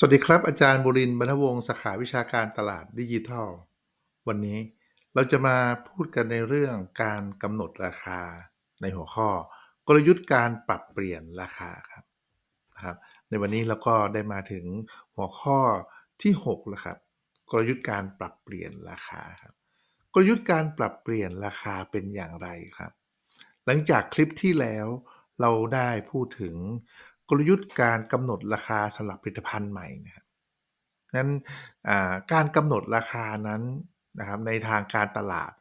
สวัสดีครับ อาจารย์บุรินบรรทวงศ์สาขาวิชาการตลาดดิจิทัล วันนี้เราจะมาพูดกันในเรื่องการกำหนดราคาในหัวข้อ กลยุทธ์การปรับเปลี่ยนราคาครับนะครับ ในวันนี้เราก็ได้มาถึงหัวข้อที่6แล้วครับ กลยุทธ์การปรับเปลี่ยนราคาครับ กลยุทธ์การปรับเปลี่ยนราคาเป็นอย่างไรครับ หลังจากคลิปที่แล้วเราได้พูดถึง กลยุทธ์การกำหนดราคาสำหรับผลิตภัณฑ์ใหม่นะครับนั้นการกำหนดราคานั้นนะครับในทางการตลาด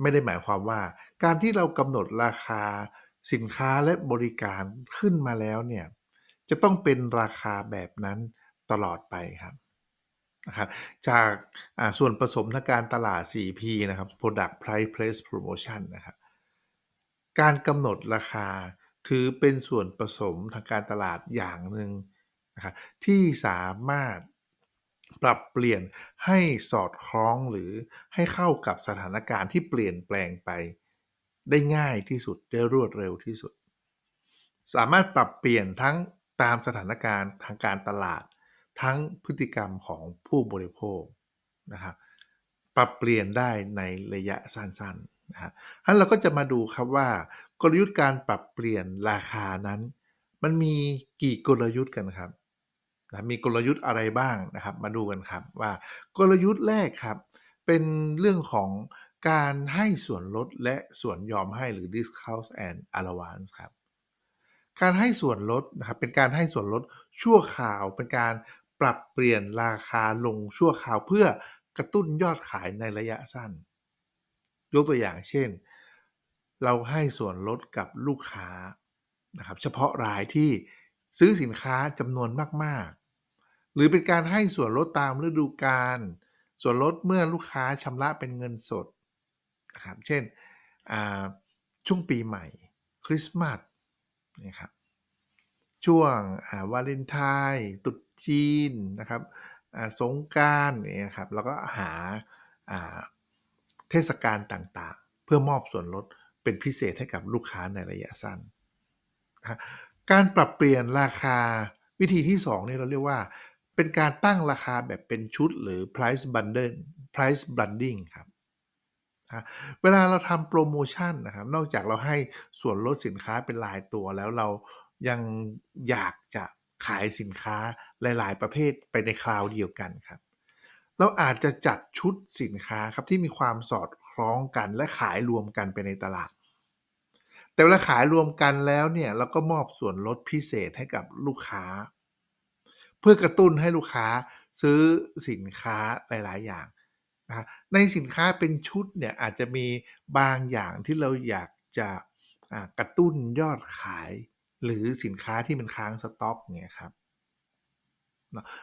ไม่ได้หมายความว่า การที่เรากำหนดราคาสินค้าและบริการขึ้นมาแล้วเนี่ยจะต้องเป็นราคาแบบนั้นตลอดไปครับนะครับจากส่วนผสมทางการตลาด 4P นะครับ Product Price Place Promotion นะครับการกำหนดราคา ถือเป็นส่วนผสมทางการตลาดอย่างหนึ่งนะครับที่สามารถปรับเปลี่ยนให้สอดคล้องหรือให้เข้ากับสถานการณ์ที่เปลี่ยนแปลงไป ได้ง่ายที่สุดได้รวดเร็วที่สุด สามารถปรับเปลี่ยนทั้งตามสถานการณ์ทางการตลาด ทั้งพฤติกรรมของผู้บริโภคนะครับปรับเปลี่ยนได้ในระยะสั้นๆนะฮะท่านเราก็จะมาดูครับว่า กลยุทธ์การปรับเปลี่ยนราคานั้น มันมีกี่กลยุทธ์กันครับนะมีกลยุทธ์อะไรบ้างนะครับ มาดูกันครับว่ากลยุทธ์แรกครับ เป็นเรื่องของการให้ส่วนลดและส่วนยอมให้หรือ discount and allowance ครับ การให้ส่วนลดนะครับเป็นการให้ส่วนลดชั่วคราวเป็นการปรับเปลี่ยนราคาลงชั่วคราวเพื่อกระตุ้นยอดขายในระยะสั้น ยกตัวอย่างเช่น เราให้ส่วนลดกับลูกค้านะครับเฉพาะรายที่ซื้อสินค้าจำนวนมาก ๆ หรือเป็นการให้ส่วนลดตามฤดูกาลส่วนลดเมื่อลูกค้าชำระเป็นเงินสดนะครับเช่นช่วงปีใหม่คริสต์มาสนะครับช่วงวาเลนไทน์ตุดจีนนะครับสงการเนี่ยครับแล้วก็หาเทศกาลต่างๆ เพื่อมอบส่วนลด เป็นพิเศษให้กับลูกค้าในระยะสั้นการปรับเปลี่ยนราคาวิธีที่2นี่เราเรียกว่า เป็นการตั้งราคาแบบเป็นชุดหรือ price bundle price bundling ครับเวลาเราทำโปรโมชั่นนะครับ นอกจากเราให้ส่วนลดสินค้าเป็นรายตัวแล้วเรายังอยากจะขายสินค้าหลาย ๆ ประเภทไปในคราวเดียวกันครับ เราอาจจะจัดชุดสินค้าครับที่มีความสอดคล้องกันและขายรวมกันไปในตลาด แต่เวลาขายรวมกันแล้วเนี่ยเราก็มอบส่วนลดพิเศษให้กับลูกค้า เพื่อกระตุ้นให้ลูกค้าซื้อสินค้าหลาย ๆ อย่างนะในสินค้าเป็นชุดเนี่ยอาจจะมีบางอย่างที่เราอยากจะกระตุ้นยอดขาย หรือสินค้าที่มันค้างสต็อกเนี่ยครับ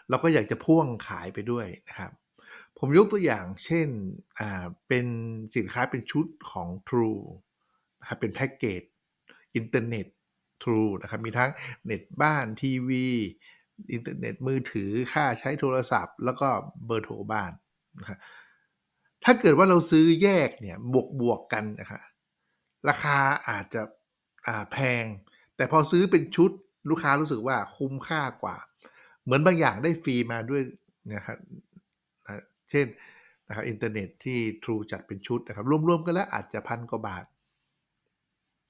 เราก็อยากจะพ่วงขายไปด้วยนะครับ ผมยกตัวอย่างเช่นเป็นสินค้าเป็นชุดของ True นะครับเป็นแพ็กเกจอินเทอร์เน็ต True นะครับมีทั้งเน็ตบ้านทีวีอินเทอร์เน็ตมือถือค่าใช้โทรศัพท์ แล้วก็เบอร์โทรบ้านนะครับถ้าเกิดว่าเราซื้อแยกเนี่ยบวกบวกกันนะครับราคาอาจจะแพง แต่พอซื้อเป็นชุดลูกค้ารู้สึกว่าคุ้มค่ากว่า เหมือนบางอย่างได้ฟรีมาด้วยนะครับเช่นนะครับอินเทอร์เน็ตที่ True จัดเป็นชุดนะครับรวมๆกันแล้วอาจจะพันกว่าบาท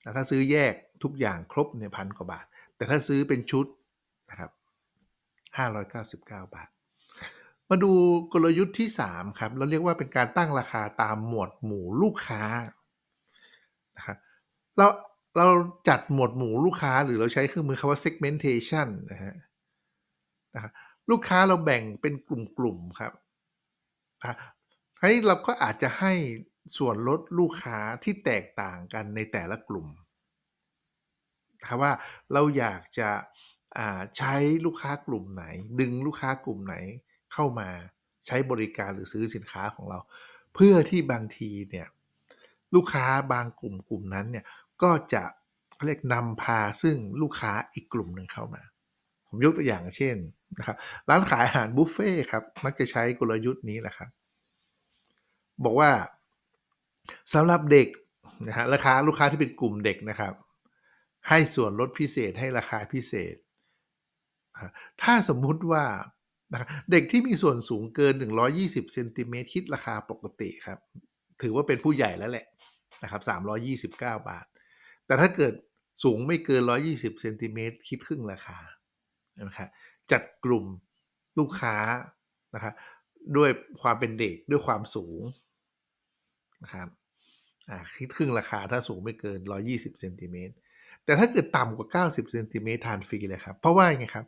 แต่ถ้าซื้อแยกทุกอย่างครบเนี่ยพันกว่าบาท แต่ถ้าซื้อเป็นชุดนะครับ599 บาท มาดูกลยุทธ์ที่ 3 ครับ เราเรียกว่าเป็นการตั้งราคาตามหมวดหมู่ลูกค้านะครับเราเราจัดหมวดหมู่ลูกค้าหรือเราใช้เครื่องมือคำว่า segmentation นะฮะนะครับลูกค้าเราแบ่งเป็นกลุ่มๆครับทีนี้เราก็อาจจะให้ ส่วนลดลูกค้าที่แตกต่างกันในแต่ละกลุ่มนะครับว่าเราอยากจะใช้ลูกค้ากลุ่มไหน ดึงลูกค้ากลุ่มไหนเข้ามาใช้บริการหรือซื้อสินค้าของเรา เพื่อที่บางทีเนี่ยลูกค้าบางกลุ่มกลุ่มนั้นเนี่ยก็จะเรียกนำพาซึ่งลูกค้าอีกกลุ่มหนึ่งเข้ามา ผมยกตัวอย่างเช่นนะครับร้านขายอาหารบุฟเฟ่ครับมักจะใช้กลยุทธ์นี้แหละครับบอกว่า สำหรับเด็กนะฮะราคาลูกค้าที่เป็นกลุ่มเด็กนะครับ ให้ส่วนลดพิเศษให้ราคาพิเศษ ถ้าสมมุติว่านะครับเด็กที่มีส่วนสูงเกิน 120เซนติเมตรคิดราคาปกติครับ ถือว่าเป็นผู้ใหญ่แล้วแหละนะครับ329 บาท แต่ถ้าเกิดสูงไม่เกิน 120เซนติเมตรคิดครึ่งราคานะครับจัดกลุ่มลูกค้านะครับด้วยความเป็นเด็กด้วยความสูง นะครับอ่าคิดครึ่งราคาถ้าสูงไม่เกิน 120เซนติเมตรแต่ถ้าเกิดต่ำกว่า 90เซนติเมตรทานฟรีเลยครับ เพราะว่าไงครับ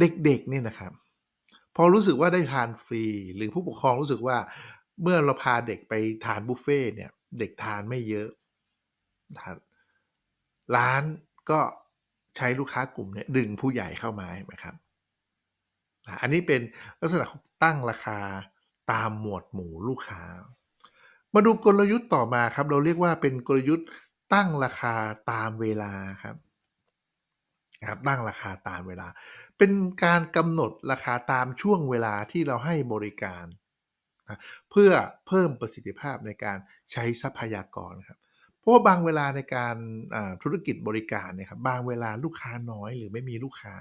เด็กๆเนี่ยนะครับ พอรู้สึกว่าได้ทานฟรี หรือผู้ปกครองรู้สึกว่าเมื่อเราพาเด็กไปทานบุฟเฟ่เนี่ยเด็กทานไม่เยอะนะครับร้านก็ใช้ลูกค้ากลุ่มเนี่ยดึงผู้ใหญ่เข้ามาใช่ไหมครับอันนี้เป็นลักษณะตั้งราคาตามหมวดหมู่ลูกค้า มาดูกลยุทธ์ต่อมาครับ เราเรียกว่าเป็นกลยุทธ์ตั้งราคาตามเวลาครับครับตั้งราคาตามเวลา เป็นการกำหนดราคาตามช่วงเวลาที่เราให้บริการนะเพื่อเพิ่มประสิทธิภาพในการใช้ทรัพยากรครับเพราะว่าบางเวลาในการธุรกิจบริการเนี่ยครับบางเวลาลูกค้าน้อยหรือไม่มีลูกค้า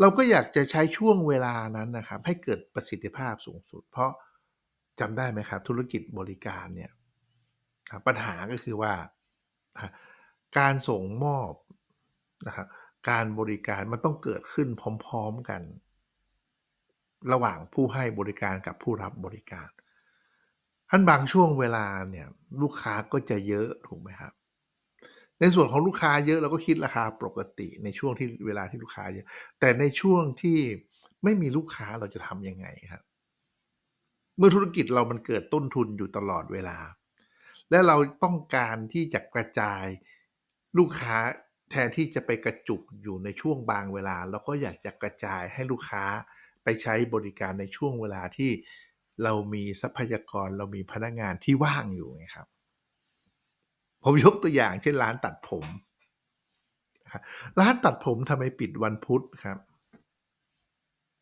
เราก็อยากจะใช้ช่วงเวลานั้นนะครับ ให้เกิดประสิทธิภาพสูงสุด เพราะ จำได้ไหมครับ ธุรกิจบริการเนี่ยปัญหาก็คือว่า การส่งมอบนะครับการบริการมันต้องเกิดขึ้นพร้อม ๆกัน ระหว่างผู้ให้บริการกับผู้รับบริการท่านบางช่วงเวลาเนี่ยลูกค้าก็จะเยอะถูกไหมครับ ในส่วนของลูกค้าเยอะเราก็คิดราคาปกติในช่วงที่เวลาที่ลูกค้าเยอะ แต่ในช่วงที่ไม่มีลูกค้าเราจะทำยังไงครับ เมื่อธุรกิจเรามันเกิดต้นทุนอยู่ตลอดเวลา และเราต้องการที่จะกระจายลูกค้าแทนที่จะไปกระจุกอยู่ในช่วงบางเวลา เราก็อยากจะกระจายให้ลูกค้าไปใช้บริการในช่วงเวลาที่เรามีทรัพยากรเรามีพนักงานที่ว่างอยู่ไงครับ ผมยกตัวอย่างเช่นร้านตัดผมร้านตัดผมทำไมปิดวันพุธครับ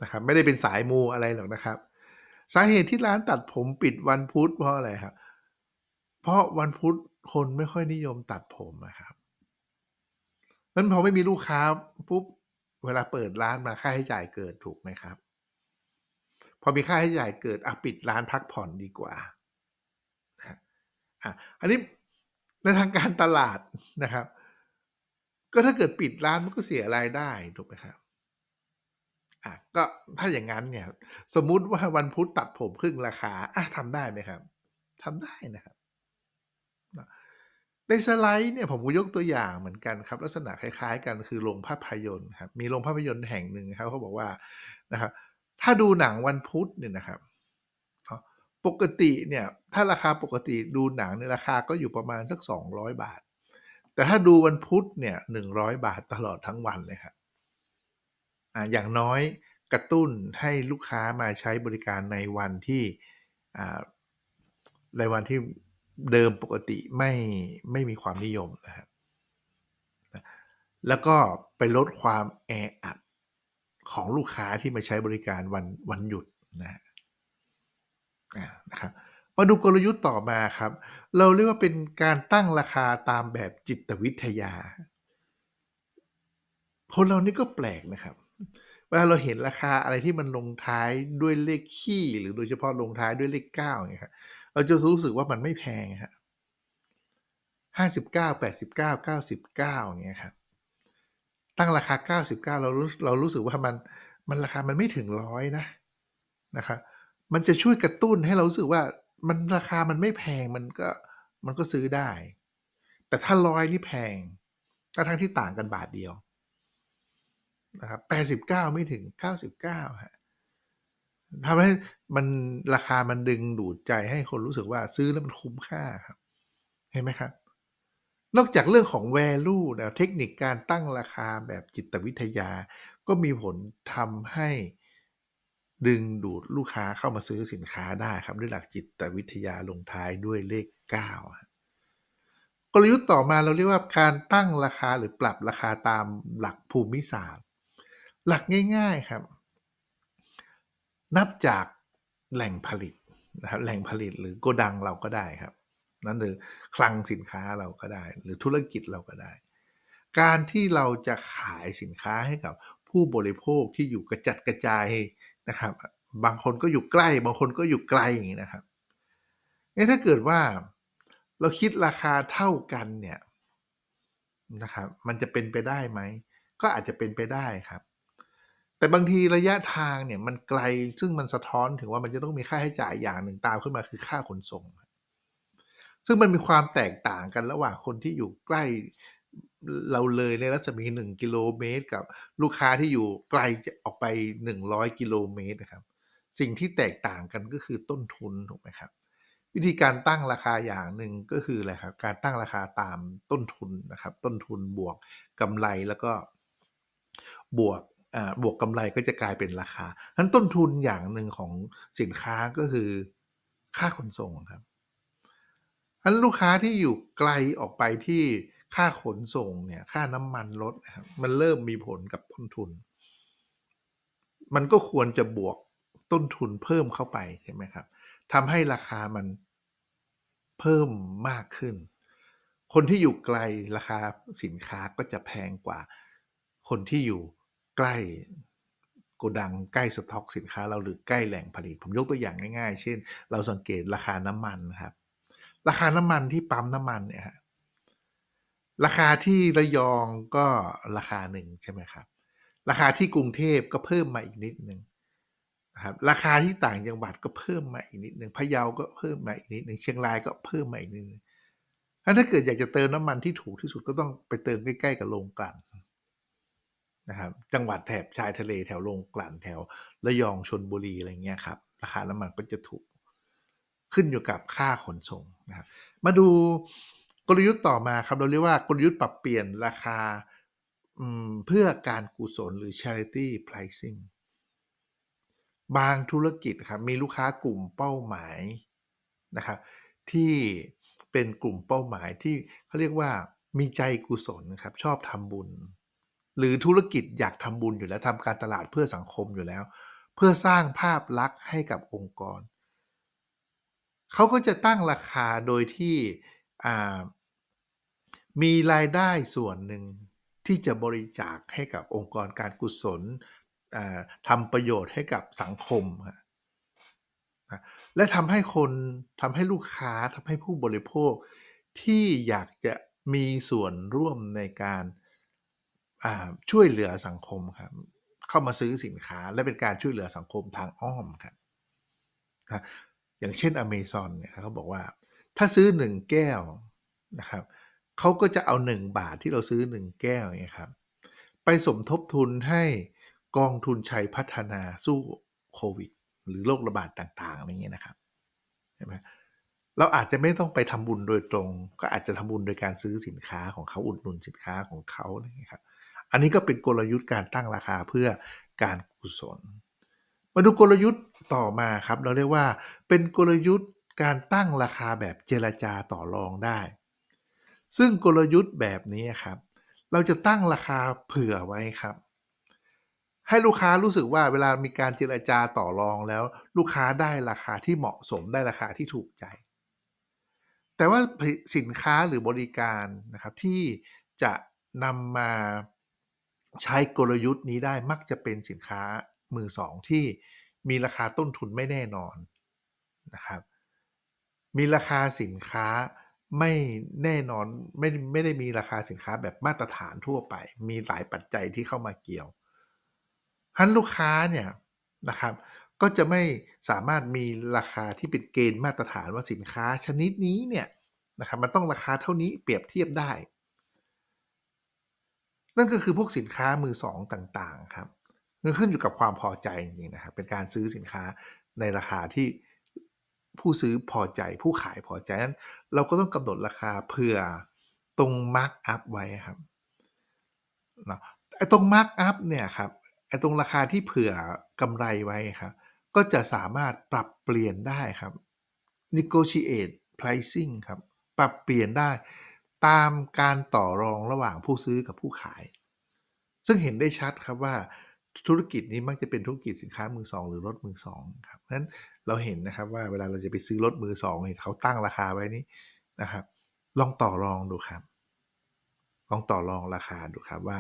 นะครับ ไม่ได้เป็นสายมูอะไรหรอกนะครับ สาเหตุที่ร้านตัดผมปิดวันพุธเพราะอะไรครับ เพราะวันพุธคนไม่ค่อยนิยมตัดผมนะครับนั้นพอไม่มีลูกค้าปุ๊บเวลาเปิดร้านมาค่าใช้จ่ายเกิดถูกไหมครับ พอมีค่าใช้จ่ายเกิดอะปิดร้านพักผ่อนดีกว่าอะอันนี้ในทางการตลาดนะครับ ก็ถ้าเกิดปิดร้านมันก็เสียรายได้ถูกไหมครับ อะก็ถ้าอย่างนั้นเนี่ย สมมุติว่าวันพุธตัดผมครึ่งราคาอะทำได้ไหมครับทำได้นะครับในสไลด์เนี่ยผมก็ยกตัวอย่างเหมือนกันครับ ลักษณะคล้าย ๆ กันคือโรงภาพยนตร์ครับมีโรงภาพยนตร์แห่งหนึ่งครับเขาบอกว่านะครับ ถ้าดูหนังวันพุธเนี่ยนะครับปกติเนี่ยถ้าราคาปกติดูหนังในราคาก็อยู่ประมาณสัก 200 บาท แต่ถ้าดูวันพุธเนี่ย100 บาทตลอดทั้งวันเลยครับ อ่าอย่างน้อยกระตุ้นให้ลูกค้ามาใช้บริการในวันที่อ่าในวันที่เดิมปกติไม่ไม่มีความนิยมนะครับแล้วก็ไปลดความแออัดของลูกค้าที่มาใช้บริการวันวันหยุดนะนะครับมาดูกลยุทธ์ต่อมาครับ เราเรียกว่าเป็นการตั้งราคาตามแบบจิตวิทยา คนเรานี่ก็แปลกนะครับ เวลาเราเห็นราคาอะไรที่มันลงท้ายด้วยเลขขี้ หรือโดยเฉพาะลงท้ายด้วยเลขเก้าเนี่ยครับเราจะรู้สึกว่ามันไม่แพงฮะห้าสิบเก้าแปดสิบเก้าเก้าสิบเก้าเงี้ยครับตั้งราคาเก้าสิบเก้าเรารู้เรารู้สึกว่ามันมันราคามันไม่ถึงร้อยนะนะครับมันจะช่วยกระตุ้นให้เรารู้สึกว่ามันราคามันไม่แพงมันก็มันก็ซื้อได้ แต่ถ้าร้อยนี่แพงก็ทั้งที่ต่างกันบาทเดียว นะครับแปดสิบเก้าไม่ถึงเก้าสิบเก้าฮะทำให้มันราคามันดึงดูดใจให้คนรู้สึกว่าซื้อแล้วมันคุ้มค่าครับ เห็นไหมครับ นอกจากเรื่องของ value นะเทคนิคการตั้งราคาแบบจิตวิทยา ก็มีผลทำให้ดึงดูดลูกค้าเข้ามาซื้อสินค้าได้ครับ ด้วยหลักจิตวิทยาลงท้ายด้วยเลข 9 กลยุทธ์ต่อมาเราเรียกว่าการตั้งราคาหรือปรับราคาตามหลักภูมิศาสตร์ หลักง่ายๆครับ นับจากแหล่งผลิตนะครับแหล่งผลิตหรือโกดังเราก็ได้ครับ นั่นหรือคลังสินค้าเราก็ได้ หรือธุรกิจเราก็ได้ การที่เราจะขายสินค้าให้กับผู้บริโภคที่อยู่กระจัดกระจายนะครับ บางคนก็อยู่ใกล้ บางคนก็อยู่ไกลอย่างนี้นะครับนี่ถ้าเกิดว่าเราคิดราคาเท่ากันเนี่ยนะครับ มันจะเป็นไปได้ไหม ก็อาจจะเป็นไปได้ครับ แต่บางทีระยะทางเนี่ยมันไกลซึ่งมันสะท้อนถึงว่ามันจะต้องมีค่าใช้จ่ายอย่างหนึ่งตามขึ้นมาคือค่าขนส่ง ซึ่งมันมีความแตกต่างกันระหว่างคนที่อยู่ใกล้เราเลยในรัศมี1กิโลเมตร กับลูกค้าที่อยู่ไกลจะออกไป100กิโลเมตรนะครับ สิ่งที่แตกต่างกันก็คือต้นทุนถูกไหมครับ วิธีการตั้งราคาอย่างหนึ่งก็คืออะไรครับ การตั้งราคาตามต้นทุนนะครับ ต้นทุนบวกกำไรแล้วก็บวก บวกกำไรก็จะกลายเป็นราคาฉะนั้นต้นทุนอย่างหนึ่งของสินค้าก็คือค่าขนส่งครับฉะนั้นลูกค้าที่อยู่ไกลออกไปที่ค่าขนส่งเนี่ย ค่าน้ำมันลดครับมันเริ่มมีผลกับต้นทุน มันก็ควรจะบวกต้นทุนเพิ่มเข้าไปใช่ไหมครับทำให้ราคามันเพิ่มมากขึ้น คนที่อยู่ไกลราคาสินค้าก็จะแพงกว่า คนที่อยู่ ใกล้โกดังใกล้สต็อกสินค้า เราหรือใกล้แหล่งผลิต ผมยกตัวอย่างง่ายๆ เช่น เราสังเกตราคาน้ำมันนะครับ ราคาน้ำมันที่ปั๊มน้ำมันเนี่ยฮะราคาที่ระยองก็ราคาหนึ่งใช่ไหมครับ ราคาที่กรุงเทพก็เพิ่มมาอีกนิดหนึ่งนะครับราคาที่ต่างจังหวัดก็เพิ่มมาอีกนิดหนึ่งพะเยาก็เพิ่มมาอีกนิดหนึ่งเชียงรายก็เพิ่มมาอีกนิดหนึ่งถ้าเกิดอยากจะเติมน้ำมันที่ถูกที่สุดก็ต้องไปเติมใกล้ๆกับโรงกลั่น นะครับจังหวัดแถบชายทะเลแถวโรงกลั่นแถวระยองชนบุรีอะไรเงี้ยครับราคาน้ำมันก็จะถูกขึ้นอยู่กับค่าขนส่งนะครับมาดูกลยุทธ์ต่อมาครับเราเรียกว่ากลยุทธ์ปรับเปลี่ยนราคาเพื่อการกุศลหรือ charity pricing บางธุรกิจครับมีลูกค้ากลุ่มเป้าหมายนะครับที่เป็นกลุ่มเป้าหมายที่เขาเรียกว่ามีใจกุศลครับชอบทำบุญ หรือธุรกิจอยากทำบุญอยู่แล้วทำการตลาดเพื่อสังคมอยู่แล้ว เพื่อสร้างภาพลักษณ์ให้กับองค์กร เขาก็จะตั้งราคาโดยที่มีรายได้ส่วนหนึ่งที่จะบริจาคให้กับองค์กรการกุศลทำประโยชน์ให้กับสังคม และทำให้คนทำให้ลูกค้าทำให้ผู้บริโภคที่อยากจะมีส่วนร่วมในการ ช่วยเหลือสังคมครับ เข้ามาซื้อสินค้าและเป็นการช่วยเหลือสังคมทางอ้อมครับอย่างเช่นอเมซอนเนี่ยเขาบอกว่า ถ้าซื้อหนึ่งแก้วนะครับเขาก็จะเอา1บาทที่เราซื้อ1แก้วเนี่ยครับ ไปสมทบทุนให้กองทุนชัยพัฒนาสู้โควิด หรือโรคระบาดต่างๆอะไรเงี้ยนะครับใช่ไหมเราอาจจะไม่ต้องไปทำบุญโดยตรง ก็อาจจะทำบุญโดยการซื้อสินค้าของเขาอุดหนุนสินค้าของเขาอะไรเงี้ยครับ อันนี้ก็เป็นกลยุทธ์การตั้งราคาเพื่อการกุศล มาดูกลยุทธ์ต่อมาครับ เราเรียกว่าเป็นกลยุทธ์การตั้งราคาแบบเจรจาต่อรองได้ ซึ่งกลยุทธ์แบบนี้ครับ เราจะตั้งราคาเผื่อไว้ครับ ให้ลูกค้ารู้สึกว่าเวลามีการเจรจาต่อรองแล้ว ลูกค้าได้ราคาที่เหมาะสมได้ราคาที่ถูกใจ แต่ว่าสินค้าหรือบริการนะครับที่จะนำมา ใช้กลยุทธ์นี้ได้มักจะเป็นสินค้ามือสองที่มีราคาต้นทุนไม่แน่นอนนะครับ มีราคาสินค้าไม่แน่นอนไม่ไม่ได้มีราคาสินค้าแบบมาตรฐานทั่วไป มีหลายปัจจัยที่เข้ามาเกี่ยวฮันลูกค้าเนี่ยนะครับก็จะไม่สามารถมีราคาที่เป็นเกณฑ์มาตรฐานว่าสินค้าชนิดนี้เนี่ยนะครับมันต้องราคาเท่านี้เปรียบเทียบได้ นั่นก็คือพวกสินค้ามือสองต่างๆครับมันขึ้นอยู่กับความพอใจจริงๆนะครับ เป็นการซื้อสินค้าในราคาที่ผู้ซื้อพอใจ ผู้ขายพอใจนั้นเราก็ต้องกำหนดราคาเผื่อตรงมาร์กอัพไว้ครับนะไอ้ตรงมาร์กอัพเนี่ยครับไอ้ตรงราคาที่เผื่อกำไรไว้ครับ ก็จะสามารถปรับเปลี่ยนได้ครับ negotiate pricing ครับ ปรับเปลี่ยนได้ ตามการต่อรองระหว่างผู้ซื้อกับผู้ขาย ซึ่งเห็นได้ชัดครับว่าธุรกิจนี้มักจะเป็นธุรกิจสินค้ามือสองหรือรถมือสองครับเพราะฉะนั้นเราเห็นนะครับว่าเวลาเราจะไปซื้อรถมือสองเห็นเขาตั้งราคาไว้นี่นะครับ ลองต่อรองดูครับ ลองต่อรองราคาดูครับว่า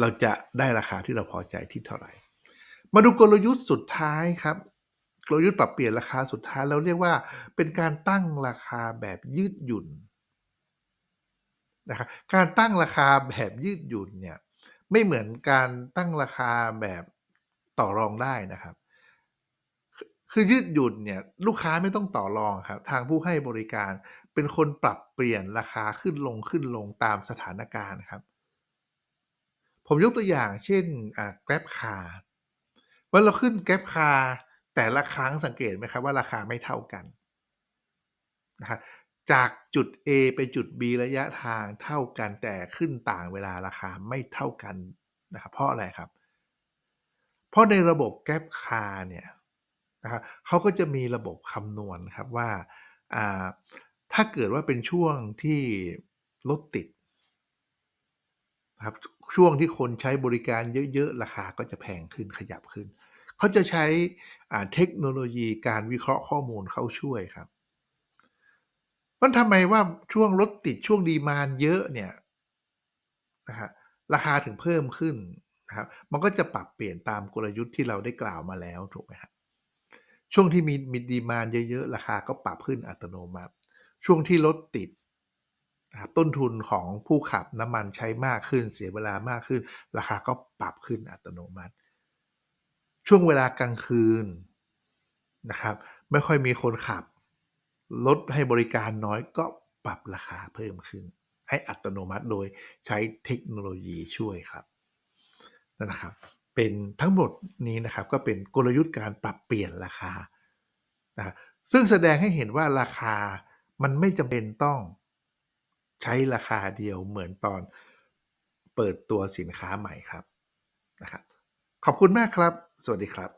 เราจะได้ราคาที่เราพอใจที่เท่าไหร่ มาดูกลยุทธ์สุดท้ายครับ กลยุทธ์ปรับเปลี่ยนราคาสุดท้ายเราเรียกว่า เป็นการตั้งราคาแบบยืดหยุ่น นะครับการตั้งราคาแบบยืดหยุ่นเนี่ยไม่เหมือนการตั้งราคาแบบต่อรองได้นะครับ คือยืดหยุ่นเนี่ยลูกค้าไม่ต้องต่อรองครับทางผู้ให้บริการเป็นคนปรับเปลี่ยนราคาขึ้นลงขึ้นลงตามสถานการณ์ครับ ผมยกตัวอย่างเช่นอ่า Grab Car เมื่อเราขึ้น Grab Car แต่ละครั้งสังเกตไหมครับว่าราคาไม่เท่ากันนะครับ จากจุด A ไปจุด B ระยะทางเท่ากันแต่ขึ้นต่างเวลาราคาไม่เท่ากันนะครับเพราะอะไรครับ เพราะในระบบ Grab Car เนี่ยนะครับเขาก็จะมีระบบคำนวณครับว่าถ้าเกิดว่าเป็นช่วงที่รถติดนะครับช่วงที่คนใช้บริการเยอะๆ ราคาก็จะแพงขึ้นขยับขึ้น เขาจะใช้เทคโนโลยีการวิเคราะห์ข้อมูลเข้าช่วยครับ มันทำไมว่าช่วงรถติดช่วงดีมานเยอะเนี่ยนะครับราคาถึงเพิ่มขึ้นนะครับ มันก็จะปรับเปลี่ยนตามกลยุทธ์ที่เราได้กล่าวมาแล้วถูกไหมครับช่วงที่มีมีดีมานเยอะๆ ราคาก็ปรับขึ้นอัตโนมัติ ช่วงที่รถติดนะครับต้นทุนของผู้ขับน้ำมันใช้มากขึ้นเสียเวลามากขึ้น ราคาก็ปรับขึ้นอัตโนมัติ ช่วงเวลากลางคืนนะครับ ไม่ค่อยมีคนขับ รถให้บริการน้อยก็ปรับราคาเพิ่มขึ้น ให้อัตโนมัติโดยใช้เทคโนโลยีช่วยครับนั่นนะครับ เป็นทั้งหมดนี้นะครับก็เป็นกลยุทธ์การปรับเปลี่ยนราคานะซึ่งแสดงให้เห็นว่าราคามันไม่จำเป็นต้องใช้ราคาเดียวเหมือนตอนเปิดตัวสินค้าใหม่ครับนะครับ ขอบคุณมากครับ สวัสดีครับ